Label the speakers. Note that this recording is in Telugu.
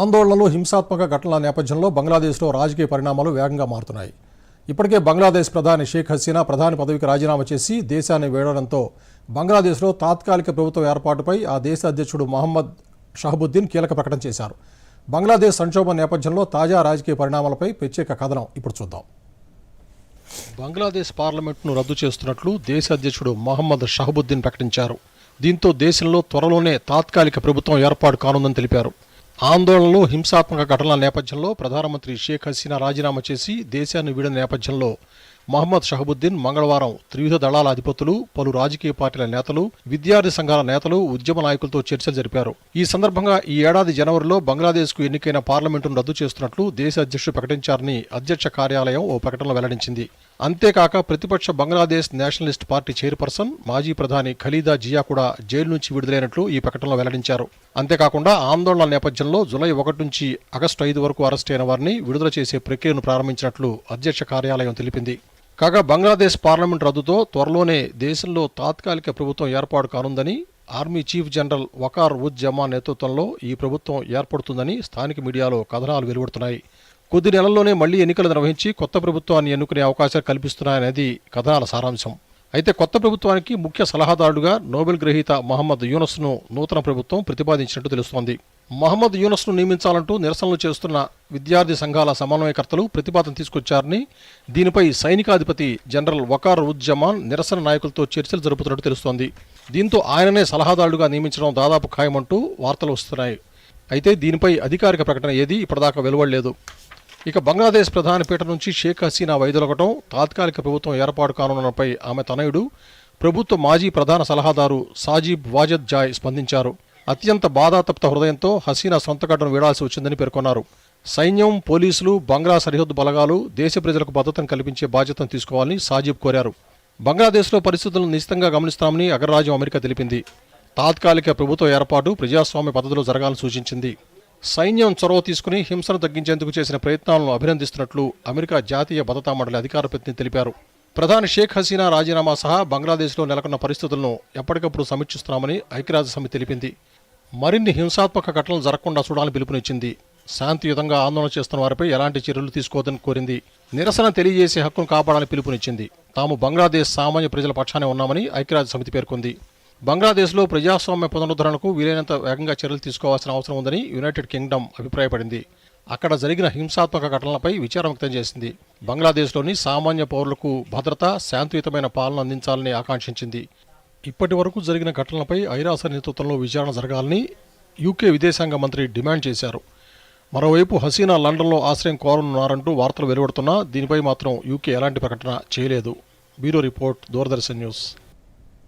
Speaker 1: ఆందోళనలు హింసాత్మక ఘటనల నేపథ్యంలో బంగ్లాదేశ్లో రాజకీయ పరిణామాలు వేగంగా మారుతున్నాయి. ఇప్పటికే బంగ్లాదేశ్ ప్రధాని షేక్ హసీనా ప్రధాని పదవికి రాజీనామా చేసి దేశాన్ని వేడడంతో బంగ్లాదేశ్లో తాత్కాలిక ప్రభుత్వం ఏర్పాటుపై ఆ దేశ అధ్యక్షుడు మహమ్మద్ షహబుద్దీన్ కీలక ప్రకటన చేశారు. బంగ్లాదేశ్ సంక్షోభం నేపథ్యంలో తాజా రాజకీయ పరిణామాలపై ప్రత్యేక కథనం ఇప్పుడు చూద్దాం. బంగ్లాదేశ్ పార్లమెంట్ను రద్దు చేస్తున్నట్లు దేశ అధ్యక్షుడు మహమ్మద్ షహబుద్దీన్ ప్రకటించారు. దీంతో దేశంలో త్వరలోనే తాత్కాలిక ప్రభుత్వం ఏర్పాటు కానుందని తెలిపారు. ఆందోళనలు హింసాత్మక ఘటనల నేపథ్యంలో ప్రధానమంత్రి షేక్ హసీనా రాజీనామా చేసి దేశాన్ని వీడిన నేపథ్యంలో మహమ్మద్ షహబుద్దీన్ మంగళవారం త్రివిధ దళాల అధిపతులు పలు రాజకీయ పార్టీల నేతలు విద్యార్థి సంఘాల నేతలు ఉద్యమ నాయకులతో చర్చలు జరిపారు. ఈ సందర్భంగా ఈ ఏడాది జనవరిలో బంగ్లాదేశ్కు ఎన్నికైన పార్లమెంటును రద్దు చేస్తున్నట్లు దేశ అధ్యక్షుడు ప్రకటించారని అధ్యక్ష కార్యాలయం ఓ ప్రకటనలో వెల్లడించింది. అంతేకాక ప్రతిపక్ష బంగ్లాదేశ్ నేషనలిస్ట్ పార్టీ చైర్పర్సన్ మాజీ ప్రధాని ఖలీదా జియా కూడా జైలు నుంచి విడుదలైనట్లు ఈ ప్రకటనలో వెల్లడించారు. అంతేకాకుండా ఆందోళనల నేపథ్యంలో జులై ఒకటి నుంచి ఆగస్టు ఐదు వరకు అరెస్ట్ అయిన వారిని విడుదల చేసే ప్రక్రియను ప్రారంభించినట్లు అధ్యక్ష కార్యాలయం తెలిపింది. కాగా బంగ్లాదేశ్ పార్లమెంట్ రద్దుతో త్వరలోనే దేశంలో తాత్కాలిక ప్రభుత్వం ఏర్పాటు కానుందని army chief general Waqar uz Zaman నేతృత్వంలో ఈ ప్రభుత్వం ఏర్పడుతుందని స్థానిక మీడియాలో కథనాలు వెలువడుతున్నాయి. కొద్ది నెలల్లోనే మళ్ళీ ఎన్నికలు నిర్వహించి కొత్త ప్రభుత్వాన్ని ఎన్నుకునే అవకాశాలు కల్పిస్తున్నాయనేది కథనాల సారాంశం. అయితే కొత్త ప్రభుత్వానికి ముఖ్య సలహాదారుడుగా నోబెల్ గ్రహీత మహమ్మద్ యూనస్ను నూతన ప్రభుత్వం ప్రతిపాదించినట్టు తెలుస్తోంది. మహమ్మద్ యూనస్ను నియమించాలంటూ నిరసనలు చేస్తున్న విద్యార్థి సంఘాల సమన్వయకర్తలు ప్రతిపాదన తీసుకొచ్చారని దీనిపై సైనికాధిపతి జనరల్ వకార్ ఉజ్జమాన్ నిరసన నాయకులతో చర్చలు జరుపుతున్నట్టు తెలుస్తోంది. దీంతో ఆయననే సలహాదారుడుగా నియమించడం దాదాపు ఖాయమంటూ వార్తలు వస్తున్నాయి. అయితే దీనిపై అధికారిక ప్రకటన ఏదీ ఇప్పటిదాకా వెలువడలేదు. ఇక బంగ్లాదేశ్ ప్రధానపీఠ నుంచి షేక్ హసీనా వైదొలగటం తాత్కాలిక ప్రభుత్వం ఏర్పాటు కానున్నపై ఆమె తనయుడు ప్రభుత్వ మాజీ ప్రధాన సలహాదారు సాజీబ్ వాజద్ జాయ్ స్పందించారు. అత్యంత బాధాతప్త హృదయంతో హసీనా సొంత గడ్డను వీడాల్సి వచ్చిందని పేర్కొన్నారు. సైన్యం పోలీసులు బంగ్లా సరిహద్దు బలగాలు దేశ ప్రజలకు భద్రతను కల్పించే బాధ్యతను తీసుకోవాలని సాజీబ్ కోరారు. బంగ్లాదేశ్లో పరిస్థితులను నిశ్చితంగా గమనిస్తామని అగ్రరాజ్యం అమెరికా తెలిపింది. తాత్కాలిక ప్రభుత్వ ఏర్పాటు ప్రజాస్వామ్య పద్ధతిలో జరగాలని సూచించింది. సైన్యం చొరవ తీసుకుని హింసను తగ్గించేందుకు చేసిన ప్రయత్నాలను అభినందిస్తున్నట్లు అమెరికా జాతీయ భద్రతా మండలి అధికార ప్రతినిధి తెలిపారు. ప్రధాని షేక్ హసీనా రాజీనామా సహా బంగ్లాదేశ్లో నెలకొన్న పరిస్థితులను ఎప్పటికప్పుడు సమీక్షిస్తున్నామని ఐక్యరాజ్య సమితి తెలిపింది. మరిన్ని హింసాత్మక ఘటనలు జరగకుండా చూడాలని పిలుపునిచ్చింది. శాంతియుతంగా ఆందోళన చేస్తున్న వారిపై ఎలాంటి చర్యలు తీసుకోవద్దని కోరింది. నిరసన తెలియజేసే హక్కును కాపాడాలని పిలుపునిచ్చింది. తాము బంగ్లాదేశ్ సామాన్య ప్రజల పక్షానే ఉన్నామని ఐక్యరాజ్య సమితి పేర్కొంది. బంగ్లాదేశ్లో ప్రజాస్వామ్య పునరుద్ధరణకు వీలైనంత వేగంగా చర్యలు తీసుకోవాల్సిన అవసరం ఉందని యునైటెడ్ కింగ్డమ్ అభిప్రాయపడింది. అక్కడ జరిగిన హింసాత్మక ఘటనలపై విచారం వ్యక్తం చేసింది. బంగ్లాదేశ్లోని సామాన్య పౌరులకు భద్రత శాంతియుతమైన పాలన అందించాలని ఆకాంక్షించింది. ఇప్పటి వరకు జరిగిన ఘటనలపై ఐరాస నేతృత్వంలో విచారణ జరగాలని యూకే విదేశాంగ మంత్రి డిమాండ్ చేశారు. మరోవైపు హసీనా లండన్లో ఆశ్రయం కోరనున్నారంటూ వార్తలు వెలువడుతున్నా దీనిపై మాత్రం యూకే ఎలాంటి ప్రకటన చేయలేదు. Bureau report Doordarshan news.